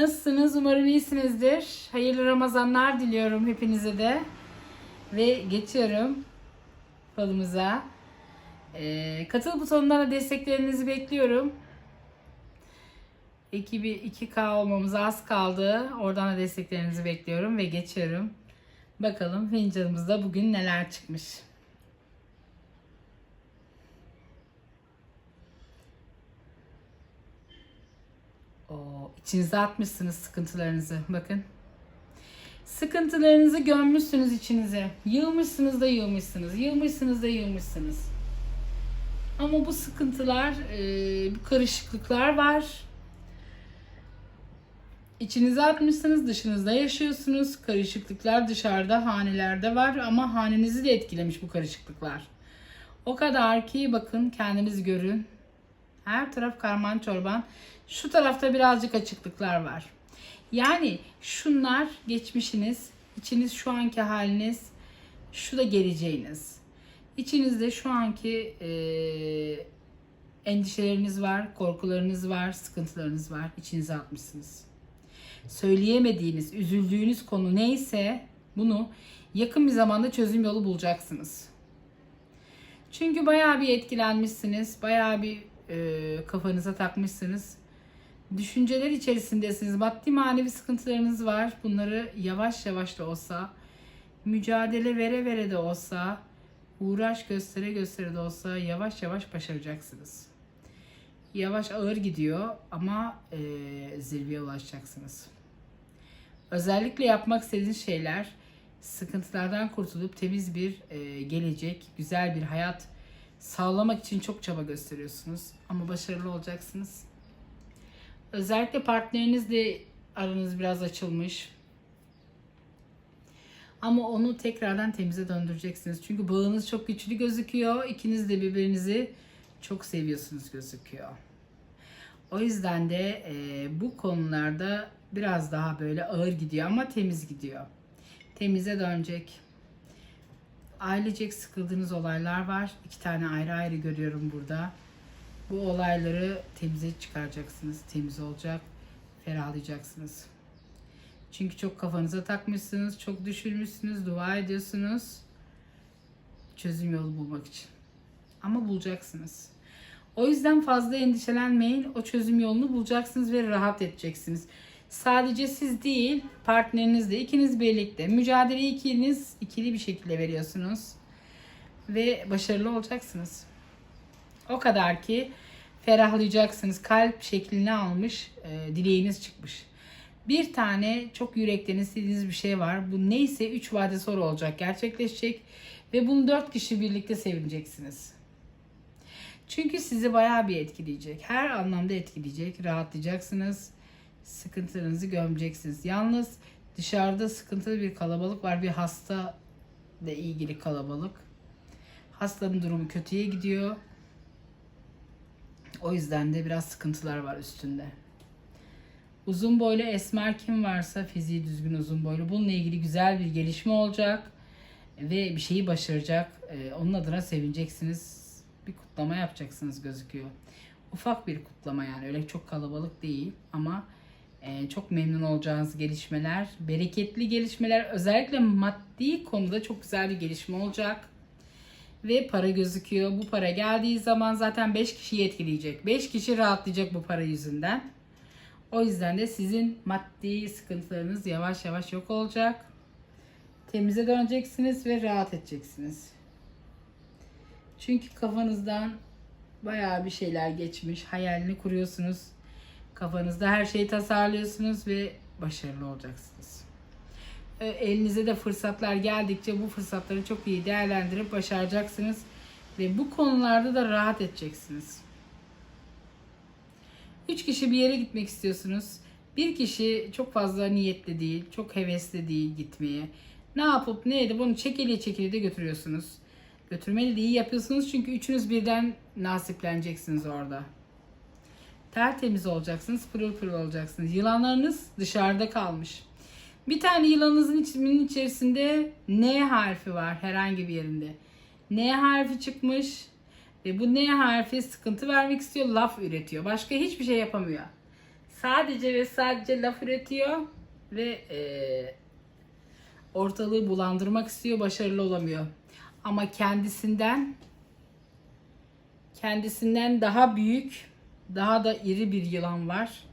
Nasılsınız? Umarım iyisinizdir. Hayırlı Ramazanlar diliyorum hepinize de. Ve geçiyorum falımıza. Ee, katıl butonundan da desteklerinizi bekliyorum. Ekibi 2K olmamıza az kaldı. Oradan da desteklerinizi bekliyorum ve geçiyorum. Bakalım fincanımızda bugün neler çıkmış. O içinize atmışsınız sıkıntılarınızı. Bakın. Sıkıntılarınızı gömmüşsünüz içinize. Yığmışsınız da yığmışsınız. Yığmışsınız da yığmışsınız. Ama bu sıkıntılar, e, bu karışıklıklar var. İçinize atmışsınız, dışınızda yaşıyorsunuz. Karışıklıklar dışarıda, hanelerde var ama hanenizi de etkilemiş bu karışıklıklar. O kadar ki bakın kendiniz görün. Her taraf karman çorban. Şu tarafta birazcık açıklıklar var. Yani şunlar geçmişiniz, içiniz şu anki haliniz, şu da geleceğiniz. İçinizde şu anki e, endişeleriniz var, korkularınız var, sıkıntılarınız var. İçinize atmışsınız. Söyleyemediğiniz, üzüldüğünüz konu neyse bunu yakın bir zamanda çözüm yolu bulacaksınız. Çünkü bayağı bir etkilenmişsiniz, bayağı bir e, kafanıza takmışsınız. Düşünceler içerisindesiniz. Maddi manevi sıkıntılarınız var. Bunları yavaş yavaş da olsa, mücadele vere vere de olsa, uğraş göstere göstere de olsa yavaş yavaş başaracaksınız. Yavaş ağır gidiyor ama e, zirveye ulaşacaksınız. Özellikle yapmak istediğiniz şeyler sıkıntılardan kurtulup temiz bir e, gelecek, güzel bir hayat sağlamak için çok çaba gösteriyorsunuz ama başarılı olacaksınız. Özellikle partnerinizle aranız biraz açılmış. Ama onu tekrardan temize döndüreceksiniz. Çünkü bağınız çok güçlü gözüküyor. İkiniz de birbirinizi çok seviyorsunuz gözüküyor. O yüzden de e, bu konularda biraz daha böyle ağır gidiyor ama temiz gidiyor. Temize dönecek. Ailecek sıkıldığınız olaylar var. İki tane ayrı ayrı görüyorum burada. Bu olayları temize çıkaracaksınız. Temiz olacak. Ferahlayacaksınız. Çünkü çok kafanıza takmışsınız. Çok düşürmüşsünüz. Dua ediyorsunuz. Çözüm yolu bulmak için. Ama bulacaksınız. O yüzden fazla endişelenmeyin. O çözüm yolunu bulacaksınız ve rahat edeceksiniz. Sadece siz değil, partneriniz de ikiniz birlikte mücadeleyi ikiniz ikili bir şekilde veriyorsunuz ve başarılı olacaksınız. O kadar ki ferahlayacaksınız. Kalp şeklini almış, e, dileğiniz çıkmış. Bir tane çok yürekten istediğiniz bir şey var. Bu neyse 3 vade sonra olacak, gerçekleşecek ve bunu 4 kişi birlikte sevineceksiniz. Çünkü sizi bayağı bir etkileyecek. Her anlamda etkileyecek. Rahatlayacaksınız. Sıkıntılarınızı gömeceksiniz. Yalnız dışarıda sıkıntılı bir kalabalık var. Bir hasta ile ilgili kalabalık. Hastanın durumu kötüye gidiyor. O yüzden de biraz sıkıntılar var üstünde. Uzun boylu esmer kim varsa fiziği düzgün uzun boylu. Bununla ilgili güzel bir gelişme olacak ve bir şeyi başaracak. Ee, onun adına sevineceksiniz. Bir kutlama yapacaksınız gözüküyor. Ufak bir kutlama yani öyle çok kalabalık değil ama e, çok memnun olacağınız gelişmeler, bereketli gelişmeler, özellikle maddi konuda çok güzel bir gelişme olacak. Ve para gözüküyor. Bu para geldiği zaman zaten 5 kişiyi etkileyecek. 5 kişi rahatlayacak bu para yüzünden. O yüzden de sizin maddi sıkıntılarınız yavaş yavaş yok olacak. Temize döneceksiniz ve rahat edeceksiniz. Çünkü kafanızdan bayağı bir şeyler geçmiş. Hayalini kuruyorsunuz. Kafanızda her şeyi tasarlıyorsunuz ve başarılı olacaksınız. E, Elinize de fırsatlar geldikçe bu fırsatları çok iyi değerlendirip başaracaksınız. Ve bu konularda da rahat edeceksiniz. Üç kişi bir yere gitmek istiyorsunuz. Bir kişi çok fazla niyetli değil, çok hevesli değil gitmeye. Ne yapıp ne edip onu çekili çekili de götürüyorsunuz. Götürmeli de iyi yapıyorsunuz çünkü üçünüz birden nasipleneceksiniz orada. Tertemiz olacaksınız, pırıl pırıl olacaksınız. Yılanlarınız dışarıda kalmış. Bir tane yılanınızın isminin içerisinde N harfi var herhangi bir yerinde. N harfi çıkmış ve bu N harfi sıkıntı vermek istiyor, laf üretiyor. Başka hiçbir şey yapamıyor. Sadece ve sadece laf üretiyor ve eee, ortalığı bulandırmak istiyor, başarılı olamıyor. Ama kendisinden kendisinden daha büyük, daha da iri bir yılan var.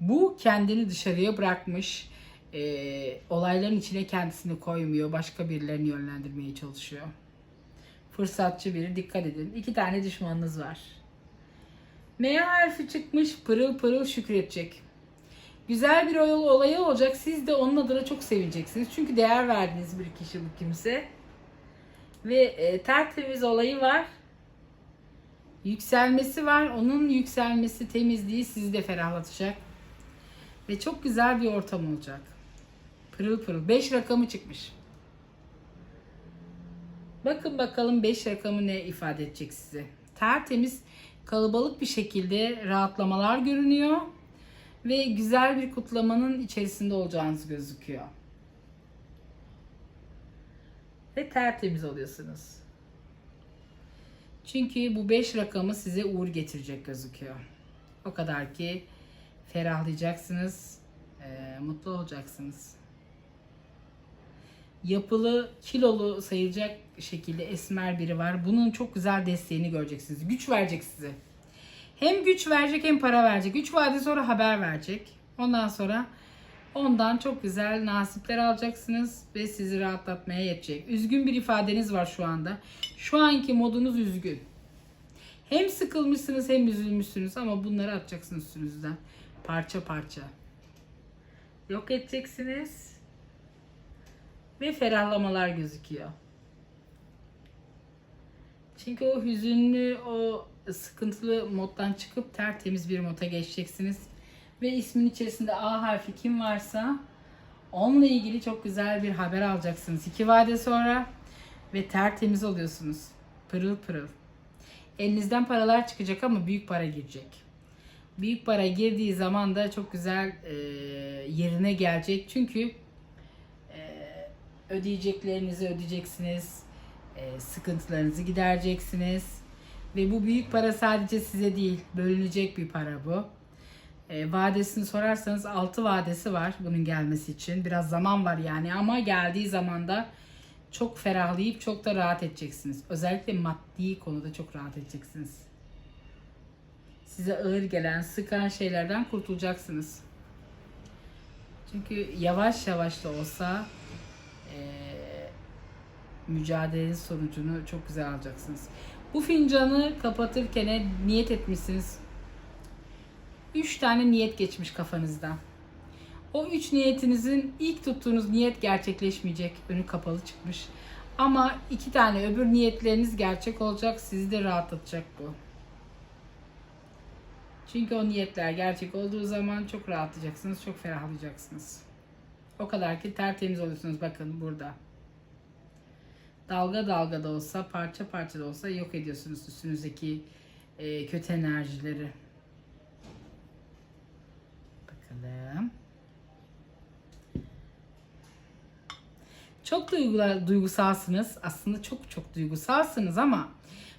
Bu kendini dışarıya bırakmış. Ee, olayların içine kendisini koymuyor. Başka birilerini yönlendirmeye çalışıyor. Fırsatçı biri. Dikkat edin. İki tane düşmanınız var. M harfi çıkmış. Pırıl pırıl şükredecek. Güzel bir olay- olayı olacak. Siz de onun adına çok sevineceksiniz. Çünkü değer verdiğiniz bir kişi bu kimse. Ve e, tertemiz olayı var. Yükselmesi var. Onun yükselmesi, temizliği sizi de ferahlatacak. Ve çok güzel bir ortam olacak. Pırıl pırıl. 5 rakamı çıkmış. Bakın bakalım 5 rakamı ne ifade edecek size. Tertemiz, kalabalık bir şekilde rahatlamalar görünüyor. Ve güzel bir kutlamanın içerisinde olacağınız gözüküyor. Ve tertemiz oluyorsunuz. Çünkü bu 5 rakamı size uğur getirecek gözüküyor. O kadar ki ferahlayacaksınız, mutlu olacaksınız. Yapılı, kilolu sayılacak şekilde esmer biri var. Bunun çok güzel desteğini göreceksiniz. Güç verecek size. Hem güç verecek hem para verecek. 3 vade sonra haber verecek. Ondan sonra ondan çok güzel nasipler alacaksınız ve sizi rahatlatmaya yetecek. Üzgün bir ifadeniz var şu anda. Şu anki modunuz üzgün. Hem sıkılmışsınız hem üzülmüşsünüz ama bunları atacaksınız üstünüzden. Parça parça. Yok edeceksiniz. Ve ferahlamalar gözüküyor. Çünkü o hüzünlü, o sıkıntılı moddan çıkıp tertemiz bir moda geçeceksiniz. Ve ismin içerisinde A harfi kim varsa onunla ilgili çok güzel bir haber alacaksınız. İki vade sonra ve tertemiz oluyorsunuz. Pırıl pırıl. Elinizden paralar çıkacak ama büyük para girecek. Büyük para girdiği zaman da çok güzel e, yerine gelecek. Çünkü ödeyeceklerinizi ödeyeceksiniz. E, sıkıntılarınızı gidereceksiniz. Ve bu büyük para sadece size değil, bölünecek bir para bu. E, vadesini sorarsanız 6 vadesi var bunun gelmesi için. Biraz zaman var yani ama geldiği zaman da çok ferahlayıp çok da rahat edeceksiniz. Özellikle maddi konuda çok rahat edeceksiniz. Size ağır gelen, sıkan şeylerden kurtulacaksınız. Çünkü yavaş yavaş da olsa eee mücadelenin sonucunu çok güzel alacaksınız. Bu fincanı kapatırken niyet etmişsiniz. Üç tane niyet geçmiş kafanızdan. O üç niyetinizin ilk tuttuğunuz niyet gerçekleşmeyecek. Önü kapalı çıkmış. Ama iki tane öbür niyetleriniz gerçek olacak. Sizi de rahatlatacak bu. Çünkü o niyetler gerçek olduğu zaman çok rahatlayacaksınız, çok ferahlayacaksınız. O kadar ki tertemiz oluyorsunuz bakın burada. Dalga dalga da olsa, parça parça da olsa yok ediyorsunuz üstünüzdeki e, kötü enerjileri. Bakalım. Çok duygular, duygusalsınız. Aslında çok çok duygusalsınız ama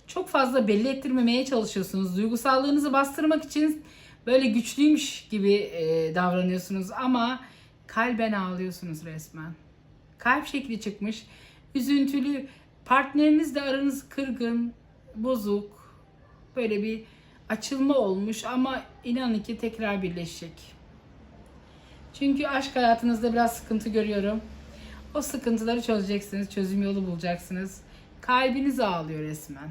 çok fazla belli ettirmemeye çalışıyorsunuz. Duygusallığınızı bastırmak için böyle güçlüymüş gibi e, davranıyorsunuz ama kalben ağlıyorsunuz resmen. Kalp şekli çıkmış. Üzüntülü. Partnerinizle aranız kırgın, bozuk. Böyle bir açılma olmuş ama inanın ki tekrar birleşecek. Çünkü aşk hayatınızda biraz sıkıntı görüyorum. O sıkıntıları çözeceksiniz, çözüm yolu bulacaksınız. Kalbiniz ağlıyor resmen.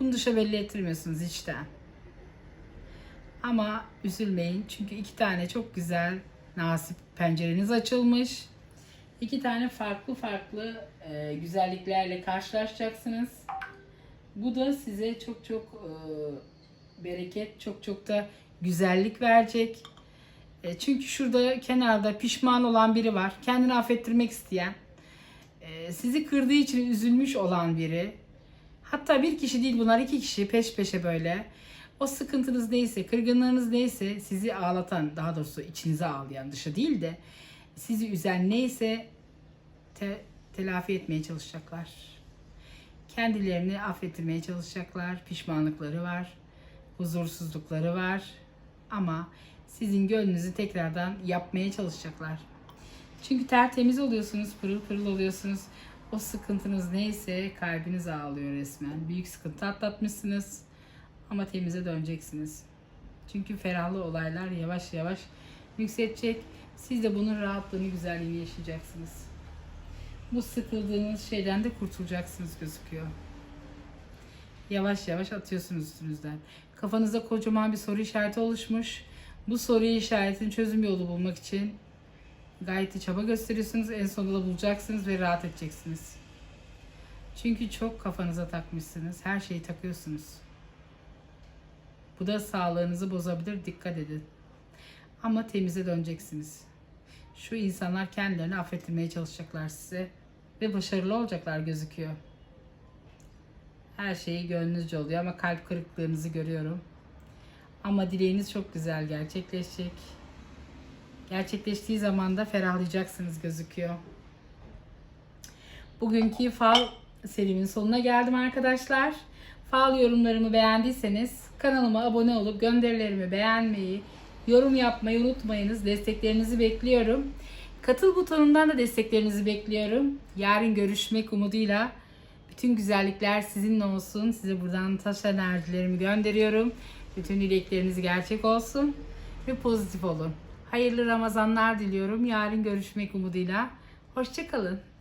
Bunu dışa belli ettirmiyorsunuz içten. Ama üzülmeyin çünkü iki tane çok güzel nasip pencereniz açılmış. İki tane farklı farklı e, güzelliklerle karşılaşacaksınız. Bu da size çok çok e, bereket, çok çok da güzellik verecek. E, çünkü şurada kenarda pişman olan biri var. Kendini affettirmek isteyen. e, sizi kırdığı için üzülmüş olan biri. Hatta bir kişi değil bunlar iki kişi peş peşe böyle. O sıkıntınız neyse, kırgınlığınız neyse sizi ağlatan, daha doğrusu içinize ağlayan dışı değil de sizi üzen neyse te- telafi etmeye çalışacaklar. Kendilerini affettirmeye çalışacaklar. Pişmanlıkları var, huzursuzlukları var. Ama sizin gönlünüzü tekrardan yapmaya çalışacaklar. Çünkü tertemiz oluyorsunuz, pırıl pırıl oluyorsunuz. O sıkıntınız neyse kalbiniz ağlıyor resmen. Büyük sıkıntı atlatmışsınız ama temize döneceksiniz. Çünkü ferahlı olaylar yavaş yavaş yükselecek. Siz de bunun rahatlığını, güzelliğini yaşayacaksınız. Bu sıkıldığınız şeyden de kurtulacaksınız gözüküyor. Yavaş yavaş atıyorsunuz üstünüzden. Kafanızda kocaman bir soru işareti oluşmuş. Bu soru işaretinin çözüm yolu bulmak için gayet de çaba gösteriyorsunuz. En sonunda da bulacaksınız ve rahat edeceksiniz. Çünkü çok kafanıza takmışsınız. Her şeyi takıyorsunuz. Bu da sağlığınızı bozabilir. Dikkat edin. Ama temize döneceksiniz. Şu insanlar kendilerini affettirmeye çalışacaklar size. Ve başarılı olacaklar gözüküyor. Her şeyi gönlünüzce oluyor ama kalp kırıklığınızı görüyorum. Ama dileğiniz çok güzel gerçekleşecek. Gerçekleştiği zaman da ferahlayacaksınız gözüküyor. Bugünkü fal serimin sonuna geldim arkadaşlar. Fal yorumlarımı beğendiyseniz kanalıma abone olup gönderilerimi beğenmeyi, yorum yapmayı unutmayınız. Desteklerinizi bekliyorum. Katıl butonundan da desteklerinizi bekliyorum. Yarın görüşmek umuduyla bütün güzellikler sizinle olsun. Size buradan taş enerjilerimi gönderiyorum. Bütün dilekleriniz gerçek olsun ve pozitif olun. Hayırlı Ramazanlar diliyorum. Yarın görüşmek umuduyla. Hoşçakalın.